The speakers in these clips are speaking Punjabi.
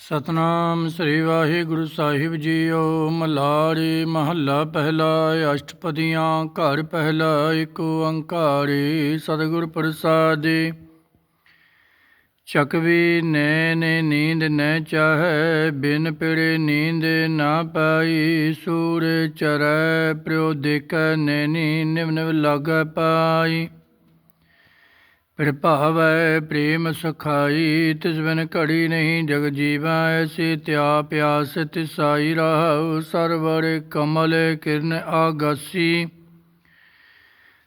ਸਤਨਾਮ ਸ੍ਰੀ ਵਾਹਿਗੁਰੂ ਸਾਹਿਬ ਜੀਓ, ਮਲਾੜੀ ਮਹੱਲਾ ਪਹਿਲਾ, ਅਸ਼ਟਪਦੀਆਂ ਘਰ ਪਹਿਲਾ ਏਕ ਓੰਕਾਰੀ ਸਤਿਗੁਰ ਪ੍ਰਸਾਦਿ ਚਕਵੀ ਨੈਣ ਨੀਂਦ ਨੈ ਚਾਹੈ, ਬਿਨ ਪਿੜੇ ਨੀਂਦ ਨਾ ਪਾਈ। ਸੂਰ ਚਰੈ ਪ੍ਰਿਉ ਦੇਖੈ ਨੈਨੀ ਨਿਮਨ ਨਿਵ ਪਾਈ। ਫਿਰ ਭਾਵੈ ਪ੍ਰੇਮ ਸਖਾਈ, ਤਿਸ ਬਿਨ ਘੜੀ ਨਹੀਂ ਜਗ ਜੀਵੈ ਐਸੀ ਤਿਆ ਪਿਆਸ ਤਿਸਾਈ ਰਹਾਉ, ਸਰਵਰ ਕਮਲ ਕਿਰਨ ਆਗਾਸੀ।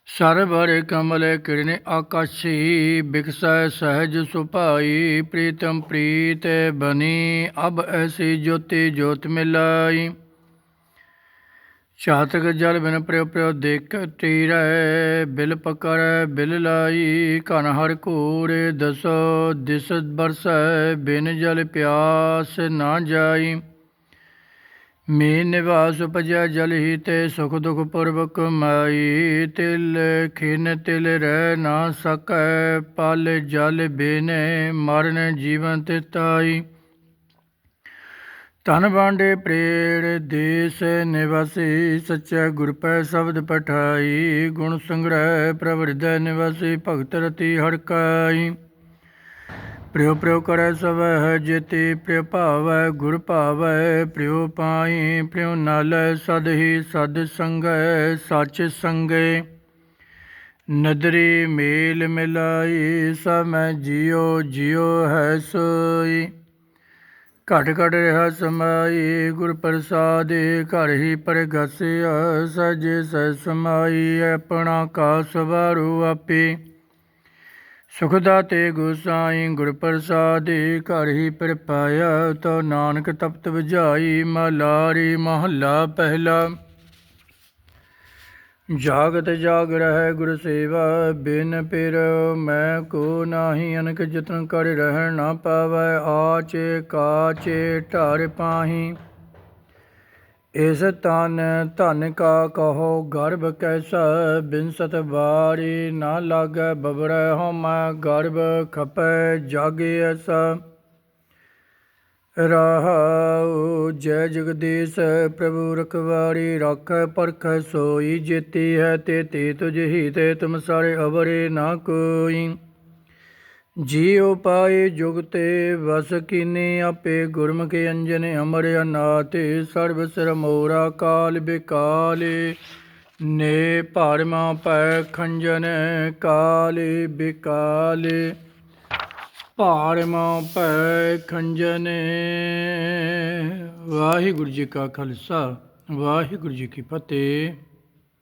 ਸਰਵਰ ਕਮਲ ਕਿਰਨ ਆਕਾਸ਼ੀ ਬਿਕਸੈ ਸਹਿਜ ਸੁਭਾਈ, ਪ੍ਰੀਤਮ ਪ੍ਰੀਤ ਬਨੀ, ਅਬ ਐਸੀ ਜੋਤੀ ਜੋਤ ਮਿਲਾਈ। ਚਾਤਕ ਜਲ ਬਿਨ ਪ੍ਰਿਉ ਪ੍ਰਿਉ ਦੇਖ ਤੀਰੈ, ਬਿਲ ਪਕੜੈ ਬਿਲ ਲਾਈ, ਘਨ ਹਰ ਘੂਰੇ, ਦਸੋ ਦਿਸ ਬਰਸੈ, ਬਿਨ ਜਲ ਪਿਆਸ ਨਾ ਜਾਈ। ਮੀ ਨਿਵਾਸ ਉਪਜੈ ਜਲ ਹੀ ਤੇ ਸੁਖ ਦੁਖ ਪੁਰਬ ਮਾਈ। ਤਿਲ ਖਿਨ ਤਿਲ ਰਹਿ ਨਾ ਸਕੈ, ਪਲ ਜਲ ਬਿਨੇ ਮਰਨ ਜੀਵਨ ਤਿਤਾਈ। ਧਨ ਬਾਂਡੇ ਪ੍ਰੇੜ ਦੇਸ ਨਿਵਾਸੀ, ਸੱਚਾ ਗੁਰ ਪੈ ਸ਼ਬਦ ਪਠਾਈ, ਗੁਣ ਸੰਗ੍ਰਹਿ ਪ੍ਰਭ ਹਿਰਦੈ ਨਿਵਾਸੀ, ਭਗਤ ਰਤੀ ਹੜਕਾਈ ਪ੍ਰਿਉ ਪ੍ਰਿਉ ਕਰੈ ਸਵੈ ਹੈ ਜੇਤੀ ਪ੍ਰਿਉ ਭਾਵੈ ਗੁਰ ਭਾਵੈ ਪ੍ਰਿਉ ਪਾਈ ਪ੍ਰਿਉ ਨਾਲੈ ਸਦ ਹੀ ਸਦ ਸੰਗੈ, ਸੱਚ ਸੰਗੇ। ਨਦਰੀ ਮੇਲ ਮਿਲਾਈ, ਸਭ ਮੈਂ ਜਿਉ ਜਿਉ ਹੈ ਸੋਈ। ਘਟ ਘਟ ਰਿਹਾ ਸਮਾਈ, ਗੁਰ ਪ੍ਰਸਾਦਿ ਘਰ ਹੀ ਪ੍ਰਗਸਿਆ ਸਜੇ ਸਹਿ ਸਮਾਈ, ਆਪਣਾ ਕਾ ਸਵਾਰੂ ਆਪੇ। ਸੁਖ ਦਾਤੇ ਗੁਸਾਈ ਗੁਰ ਪ੍ਰਸਾਦਿ ਘਰ ਹੀ ਪਰ ਪਾਇਆ ਤੋ ਨਾਨਕ ਤਪਤ ਵਜਾਈ, ਮਲਾਰੀ ਮਹੱਲਾ ਪਹਿਲਾ। ਜਾਗਤ ਜਾਗ ਰਹਿ ਗੁਰ ਸੇਵਾ, ਬਿਨ ਪਿਰ ਮੈਂ ਕੋ ਨਾਹੀ ਅਨਕ ਜਤਨ ਕਰ ਰਹਿ ਨਾ ਪਾਵੈ, ਆਚੇ ਕਾਚੇ ਢਾਰ ਪਾਹੀ। ਇਸ ਤਨ ਧਨ ਕਾ ਕਹੋ, ਗਰਭ ਕੈਸਾ ਬਿਨਸਤ ਵਾਰੀ ਨਾ ਲਾਗੈ, ਬਬਰੈ ਮੈਂ ਗਰਭ ਖਪੈ ਜਾਗੇ ਐਸਾ ਰਹਾਉ, ਜੈ ਜਗਦੀਸ਼, ਪ੍ਰਭੂ ਰਖਵਾਰੀ ਰਾਖੈ ਪਰਖੈ ਸੋਈ, ਜੇਤੀ ਹੈ ਤੇ ਤੇ ਤੁਝ ਹੀ ਤੇ ਤੁਮ ਸਾਰੇ ਅਵਰੇ ਨਾ ਕੋਈ। ਜੀਉ ਪਾਏ ਜੁਗ ਤੇ ਵਸ ਕੀਨੀ ਆਪੇ, ਗੁਰਮੁਖ ਅੰਜਨ ਅਮਰ ਅਨਾਤੇ, ਸਰਬ ਸਿਰ ਮੋਰਾ ਕਾਲ ਬਿਕਾਲੇ। ਨੇ ਭਾਰਮਾ ਪੈ ਖੰਜਨ ਕਾਲੇ ਬਿਕਾਲੇ। ਭਾਰ ਭਾਰਮਾ ਪੈ ਖੰਜਨ। ਵਾਹਿਗੁਰੂ ਜੀ ਕਾ ਖਾਲਸਾ ਵਾਹਿਗੁਰੂ ਜੀ ਕੀ ਫਤਿਹ।